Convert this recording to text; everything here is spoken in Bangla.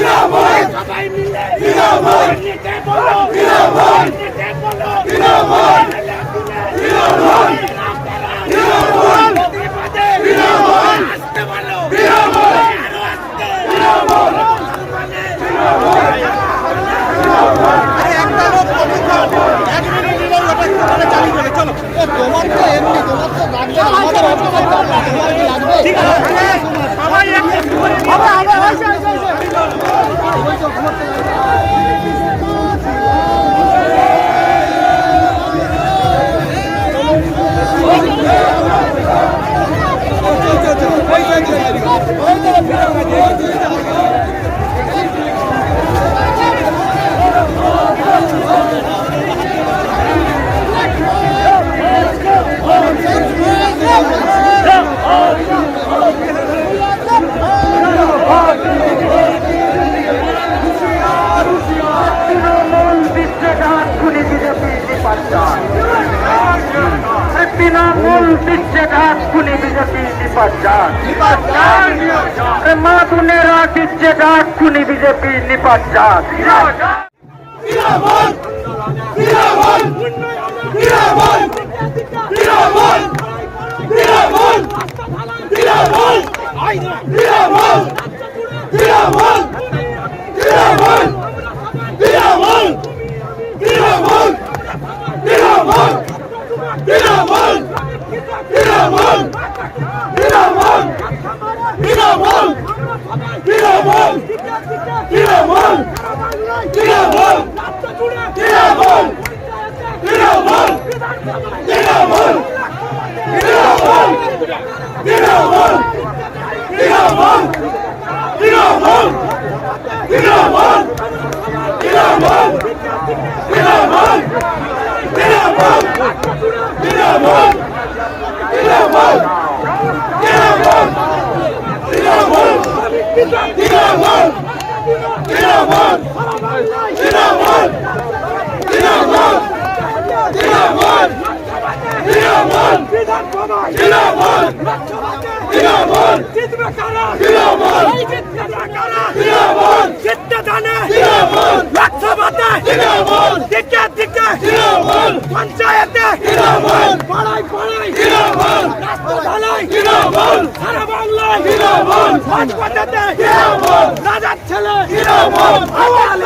Bravo! 思って。ます তৃণমূল দিচ্ছে খুনি বিজেপি নিপাচার মাতুনেরা দিচ্ছে খুনি বিজেপি নিপাচার Dinamo! Dinamo! Dinamo! পঞ্চায়েতে পাড়ায় পাড়ায় রাস্তায় সারা বাংলায় রাজপথেতে রাজার ছেলে আওয়াজ